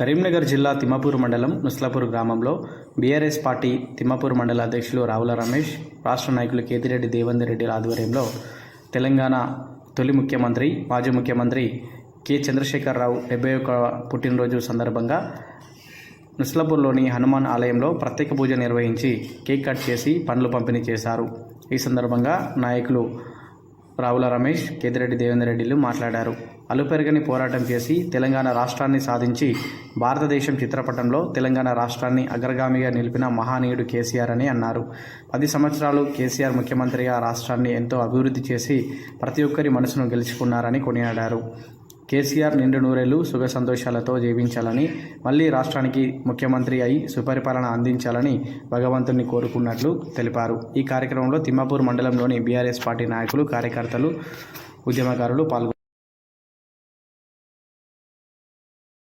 కరీంనగర్ జిల్లా తిమ్మపూర్ మండలం నుస్లాపూర్ గ్రామంలో బీఆర్ఎస్ పార్టీ తిమ్మపూర్ మండల అధ్యక్షులు రావుల రమేష్ రాష్ట్ర నాయకులు కేతిరెడ్డి దేవేందర్ రెడ్డి ఆధ్వర్యంలో తెలంగాణ తొలి ముఖ్యమంత్రి మాజీ ముఖ్యమంత్రి కె చంద్రశేఖరరావు డెబ్బై ఒక్క పుట్టినరోజు సందర్భంగా నుస్లాపూర్లోని హనుమాన్ ఆలయంలో ప్రత్యేక పూజ నిర్వహించి కేక్ కట్ చేసి పండ్లు పంపిణీ చేశారు. ఈ సందర్భంగా నాయకులు రావుల రమేష్ కేతిరెడ్డి దేవేందర్ రెడ్డిలు మాట్లాడారు అలుపెరగని పోరాటం చేసి తెలంగాణ రాష్ట్రాన్ని సాధించి భారతదేశం చిత్రపటంలో తెలంగాణ రాష్ట్రాన్ని అగ్రగామిగా నిలిపిన మహానీయుడు కేసీఆర్ అని అన్నారు. పది సంవత్సరాలు కేసీఆర్ ముఖ్యమంత్రిగా రాష్ట్రాన్ని ఎంతో అభివృద్ధి చేసి ప్రతి ఒక్కరి మనసును గెలుచుకున్నారని కొనియాడారు. కేసీఆర్ నిండు నూరేళ్ళు సుఖ సంతోషాలతో జీవించాలని మళ్ళీ రాష్ట్రానికి ముఖ్యమంత్రి అయి సుపరిపాలన అందించాలని భగవంతుని కోరుకున్నట్లు తెలిపారు. ఈ కార్యక్రమంలో తిమ్మాపూర్ మండలంలోని బీఆర్ఎస్ పార్టీ నాయకులు కార్యకర్తలు ఉద్యమకారులు పాల్గొన్నారు